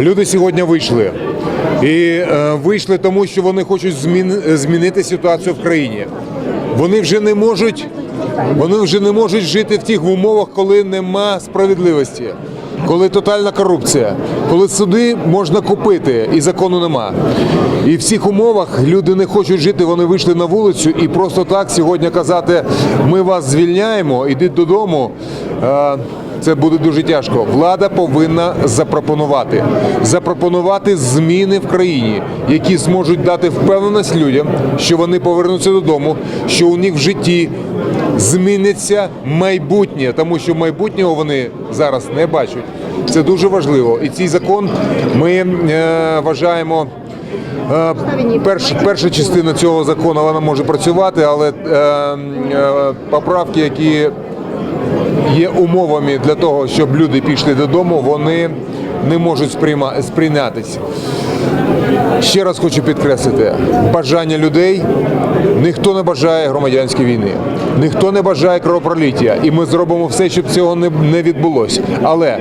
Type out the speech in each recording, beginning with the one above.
Люди сьогодні вийшли. І е, вийшли тому, що вони хочуть змін, змінити ситуацію в країні. Вони вже не можуть, вони вже не можуть жити в тих умовах, коли нема справедливості, коли тотальна корупція, коли суди можна купити і закону нема. І в цих умовах люди не хочуть жити, вони вийшли на вулицю і просто так сьогодні казати: ми вас звільняємо, ідіть додому. Це буде дуже тяжко. Влада повинна запропонувати запропонувати зміни в країні, які зможуть дати впевненість людям, що вони повернуться додому, що у них в житті зміниться майбутнє, тому що майбутнього вони зараз не бачать. Це дуже важливо. І цей закон ми е, вважаємо. Е, Перш, перша частина цього закону вона може працювати, але е, е, поправки, які є умовами для того, щоб люди пішли додому, вони не можуть сприйнятися. Ще раз хочу підкреслити, бажання людей ніхто не бажає громадянської війни, ніхто не бажає кровопроліття, і ми зробимо все, щоб цього не, відбулося. Але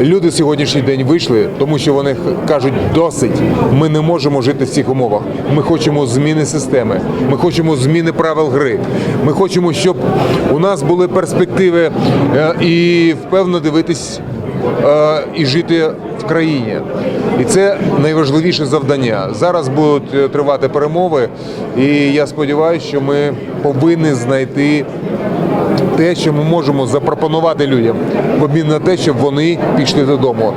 люди сьогоднішній день вийшли, тому що вони кажуть, досить. Ми не можемо жити в цих умовах. Ми хочемо зміни системи, ми хочемо зміни правил гри. Ми хочемо, щоб у нас були перспективи е, і впевнено дивитись і жити в країні. І це найважливіше завдання. Зараз будуть е, тривати перемови, і я сподіваюся, що ми повинні знайти те, що ми можемо запропонувати людям в обмін на те, щоб вони пішли додому.